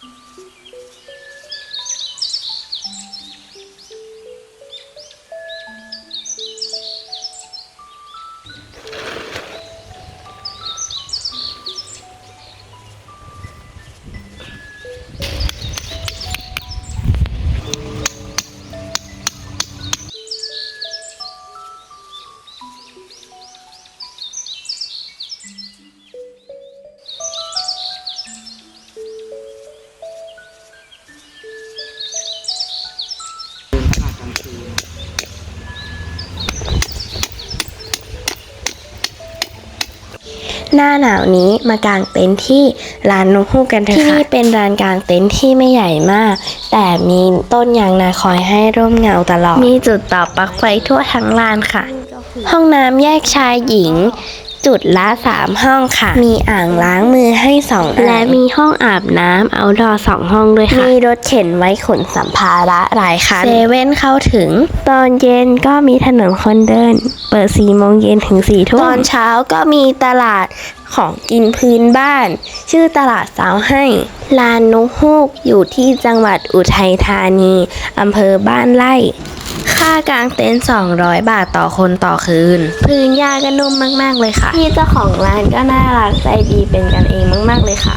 すいません。 หน้าหนาวนี้มากางเต็นท์ที่ลานนกฮูกกันเถอะค่ะที่นี่เป็นลานกางเต็นท์ที่ไม่ใหญ่มาก แต่มีต้นยางนาคอยให้ร่มเงาตลอด มีจุดต่อปลั๊กไฟทั่วทั้งลานค่ะ ห้องน้ำแยกชายหญิง จุดละสามห้องค่ะ มีอ่างล้างมือให้สองอันและมีห้องอาบน้ำเอาดอสองห้องด้วยค่ะ มีรถเข็นไว้ขนสัมภาระหลายคันเซเว่นเข้าถึง ตอนเย็นก็มีถนนคนเดิน เปิดสี่โมงเย็นถึงสี่ทุ่มตอนเช้าก็มีตลาดของกินพื้นบ้าน ชื่อตลาดสาวให้ ลานนกฮูกอยู่ที่จังหวัดอุทัยธานีอำเภอบ้านไร่ ค่ากางเต็นท์200 บาทต่อคนต่อคืน พื้นหญ้าก็นุ่มมาก ๆ เลยค่ะ พี่เจ้าของร้านก็น่ารักใจดีเป็นกันเองมาก ๆ เลยค่ะ